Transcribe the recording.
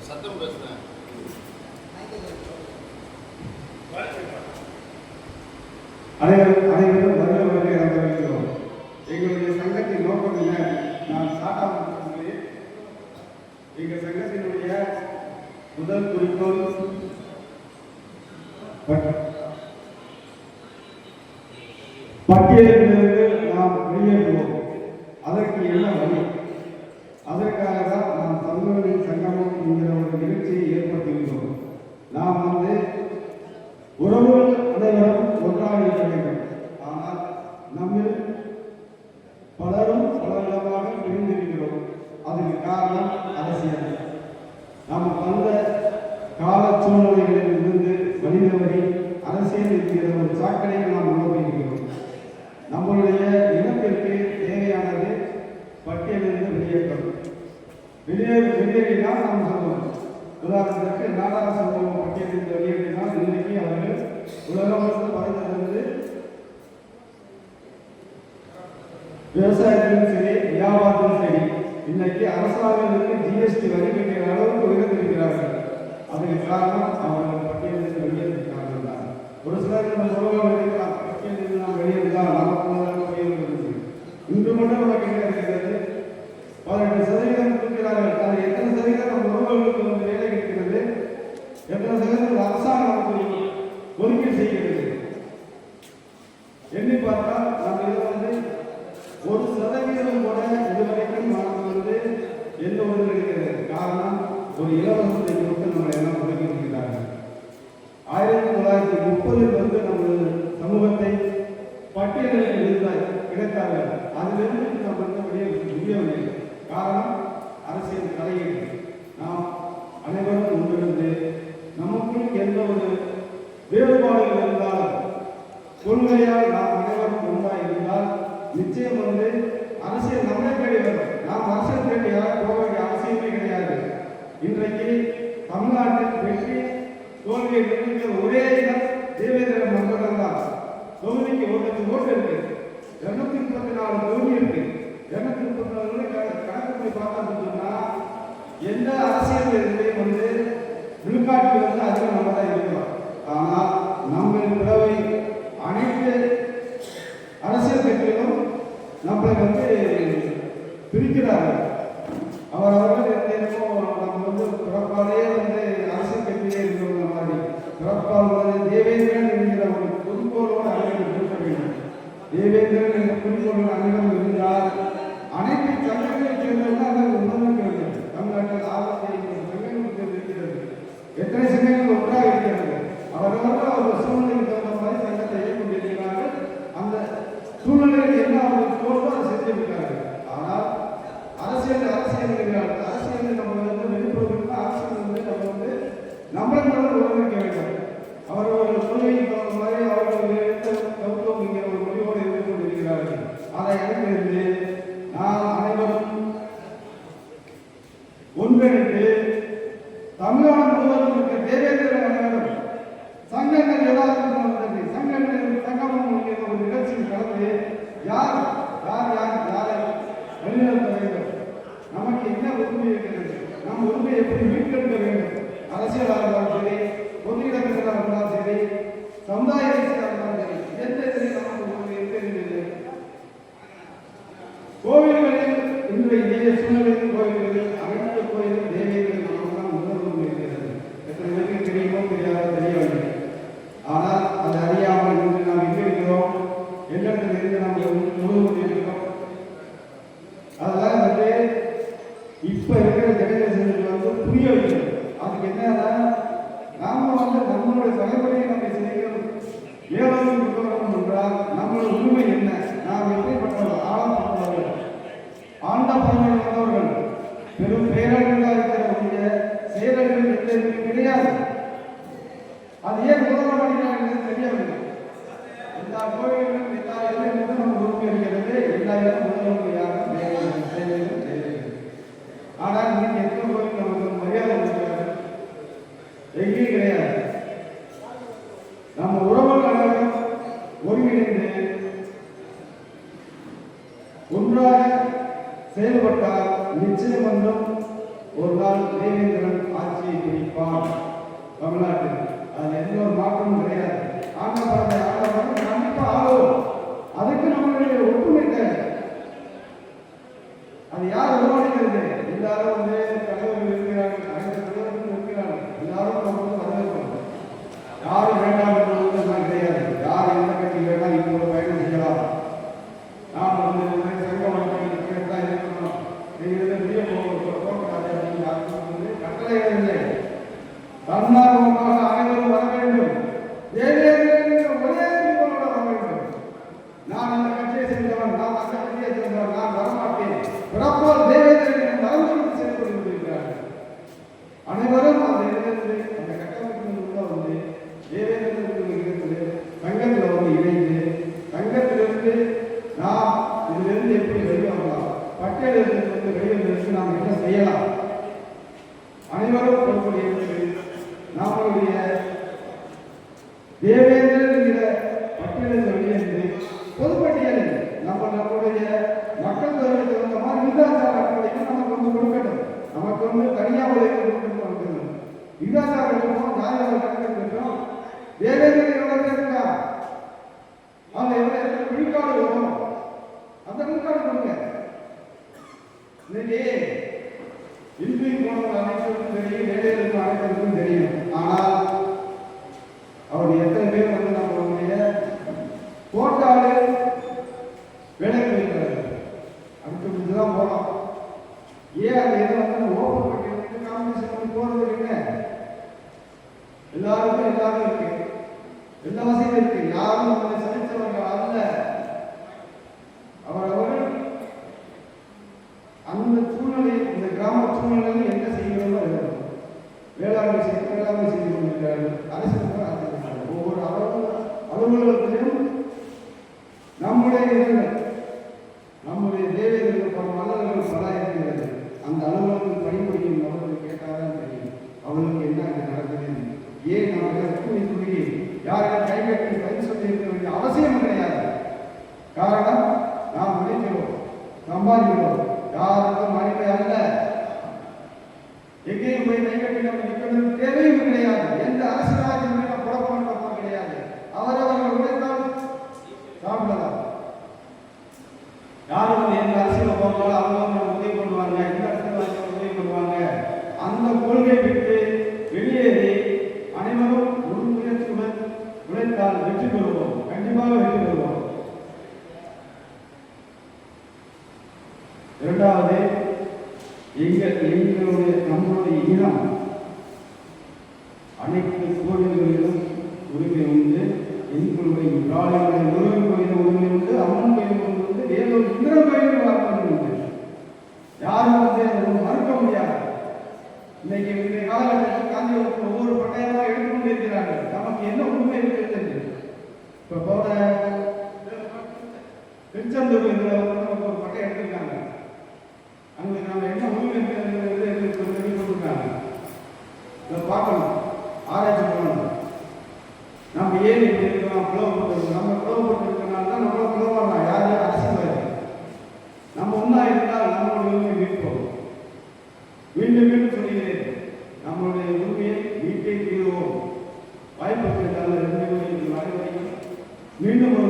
சத்தம் பேசுறேன் அனைவரும் அனைவரும் வருக வருக வரவேற்கிறோம் எங்களுடைய சங்கத்தின் நோக்கம் என்ன? நான் சாட்டாமல் எங்கள் சங்கத்தினுடைய முதல் குறிக்கோள் பட்டியலிலிருந்து நாம் வெளியேறுவோம். அதற்கு என்ன வழி? அதற்காக தான் நாம் தமிழர்களின் சங்கமம் என்கிற ஒரு நிகழ்ச்சியை ஏற்படுத்துகின்றோம். நாம் வந்து உறவுகள் அனைவரும் ஒன்றாக இருக்க வேண்டும். ஆனால் நம்மில் பலரும் பலவிதமாக பிரிந்திருக்கிறோம். அதற்கு காரணம் அரசியல். நாம் வந்த கால சூழ்நிலைகளில் என்கிற நாம் உருவாக்கியிருக்கிறோம் நம்மளுடைய இனத்திற்கு தேவையானது பட்டியலிருந்து வெளியேற்றம். வெளியே வெளியேறினால் நாம் சொல்லுவோம் உதாரணத்திற்கு நாடார் சமூகம் பட்டியலிருந்து வெளியேறினால் இன்றைக்கு அவர்கள் உலகம் முழுவதும் பறந்திருந்து விவசாயத்திலும் சரி வியாபாரத்திலும் சரி இன்னைக்கு அரசாங்கத்திற்கு ஜிஎஸ்டி வரி கட்டுகிற அளவுக்கு உயர்ந்திருக்கிறார்கள். அதுக்கு காரணம் அவர்கள் தான் ஒரு சிலர் நம்ம உறவுகள் இருக்கிறார் பட்டியலிருந்து நாம் வெளியேறினால் நமக்கு முதல்ல வெளியேறுகிறது இன்று மட்டும் நமக்கு என்ன இருக்கிறது பதினெட்டு சதவீதம் கொடுக்கிறார்கள் அது எத்தனை சதவீதம் நம்ம உறவுகளுக்கு வந்து வேலை கிடைக்கிறது எத்தனை சதவீதம் அரசாங்கம் நமக்கு ஒதுக்கீடு செய்கிறது எண்ணி பார்த்தா நம்ம இதில் வந்து ஒரு சதவீதம் கூட இதுவரைக்கும் நமக்கு வந்து எந்த ஒன்று கிடைக்கிறது காரணம் ஒரு இலவசத்தை கொடுத்து நம்ம எல்லாம் ஒதுக்கி இருக்கிறார்கள் ஆயிரத்தி தொள்ளாயிரத்தி முப்பதில் வந்து நம்ம சமூகத்தை பட்டியலில் இருந்தார் கிடைத்தார்கள் அதிலிருந்து நம்ம வந்து வெளியே முடியவில்லை காரணம் அரசியல் தலையீடு நாம் அனைவரும் ஒன்றிருந்து நமக்குள் எந்த ஒரு இருந்தால் கொள்கையால் நாம் அனைவரும் ஒன்றாக இருந்தால் நிச்சயம் வந்து அரசியல் நம்மை தேடி வரும் நாம் அரசியல் தேடி யாரும் போக வேண்டிய அவசியமே கிடையாது. இன்றைக்கு தமிழ்நாட்டில் வெற்றி தோல்வியை நிர்ணயிக்கிற ஒரே இடம் தேவேந்திர மண்டலம் தான் தொகுதிக்கு ஒரு லட்சம் ஓட்டு இருக்கு. இருநூத்தி முப்பத்தி நாலு தொகுதி இருக்கு. இருநூத்தி முப்பத்தி நாலு கணக்கு பண்ணி பார்த்தோம்னு சொன்னா எந்த அரசியல் இதுலையும் வந்து விழுக்காட்டு வந்து அதிகம் நம்ம தான் இருக்கிறோம் ஆனால் நம்ம பிறவை அனைத்து அரசியல் கட்சிகளும் நம்மளை வந்து ಸಂಘ செயல்பட்டால் நிச்சயம் ஒன்றும் ஒரு நாள் தேவேந்திரன் ஆட்சியை பிடிப்பான் தமிழ்நாட்டில். அதில் எந்த ஒரு மாற்றமும் கிடையாது. ஆண்டப்படத்தை ஆண்டப்படம் கண்டிப்பா ஆளும். அதுக்கு நம்மளுடைய ஒற்றுமை தேவை. அது யார் உருவாக்கிறது எல்லாரும் வந்து కరుణారోగ இன்றி போனவங்க அனைவருக்கும் தெரியும் வேலையில் இருக்கும் அனைவருக்கும் தெரியும். ஆனால் அவர் எத்தனை பேர் வந்து நம்மளுடைய போட்டாலே வேலைக்கு வைக்கிறாரு? அதுக்கு இதுதான் போகலாம் ஏன் அந்த இதை வந்து ஓப்பன் பண்ணி காம்படிஷன் பண்ணி போறது இல்லைங்க எல்லாருக்கும் எல்லாரும் இருக்கு. எல்லா வசதியும் இருக்கு. யாரும் நம்மளை சலித்தவர்கள் அல்ல அவர் அவர்கள் அந்த சூழ்நிலை இந்த கிராம சூழ்நிலையில் என்ன செய்கிறோமோ வேளாண்மை செய்ய வேளாண்மை செய்து கொண்டிருக்கிறார்கள். அரசு ஒவ்வொரு அலுவலகத்திலும் நம்முடைய தேவைகள் பல மலர்கள் பல இருக்கிறது அந்த அலுவலகத்தில் பணிபுரியும் நபர்கள் கேட்டால்தான் தெரியும் அவர்களுக்கு என்ன அங்கே நடக்குதுன்னு ஏன் நம்ம கற்பனை சொல்லி யாரும் கை கட்டி பதில் சொல்லி இருக்க வேண்டிய அவசியம் கிடையாது காரணம் நாம் நினைக்கிறோம் சம்பாதிக்கிறோம் யாருக்கும் மனித அல்ல எங்கேயும் போய் கை கட்டி நம்ம நிற்கணும் தேவையும் கிடையாது எந்த அரசியலாஜியும் குழப்பம் பண்ண கிடையாது அவரவர்கள் உழைத்தால் சாப்பிடலாம் யாரும் வந்து எந்த அரசியல் போனாலும் அவங்க வந்து உதவி பண்ணுவாங்க இந்த அரசியல் உதவி பண்ணுவாங்க அந்த கொள்கை விட்டு வெளியேறி அனைவரும் முழு முயற்சியுடன் உழைத்தால் வெற்றி பெறுவோம் கண்டிப்பாக வெற்றி பெறுவோம் இரண்டாவது எங்கள் எங்களுடைய நம்முடைய இனம் அனைத்து கோயில்களிலும் உரிமை உண்டு எங்களுடைய முருகன் கோயிலும் உரிமை உண்டு அம்மன் கோயிலும் உண்டு வேலூர் இந்திர கோயிலும் வாக்குறுதி உண்டு யாரும் வந்து மறுக்க முடியாது. இன்னைக்கு இன்றைய காலகட்டத்தில் காந்தியத்தில் ஒவ்வொரு பட்டயமாக எடுத்துக்கொண்டு இருக்கிறார்கள். நமக்கு என்ன உண்மை இருக்கிறது இப்போ போன திருச்செந்தூர் இதில் வந்து நமக்கு ஒரு பட்டம் எடுத்திருக்காங்க. அங்கே நம்ம என்ன உண்மை இருக்கிறது எங்களுக்கு கொடுத்துருக்காங்க. இதை பார்க்கணும். ஆராய்ச்சி பண்ணணும். நம்ம ஏன் இப்படி இருக்கிறோம் பிளவுபட்டு நம்ம பிளவுபட்டு இருக்கனால தான் நம்மள பிளவாடலாம் யார் யார் அரசியல்வாதி நம்ம ஒன்றா இருந்தால் நம்மளுடைய உரிமை மீட்போம் மீண்டும் மீண்டும் சொல்கிறேன் நம்மளுடைய உரிமையை மீட்டே தீர்வோம் வாய்ப்பு கிடைத்தால் ரெண்டு மணி மீண்டும் ஒரு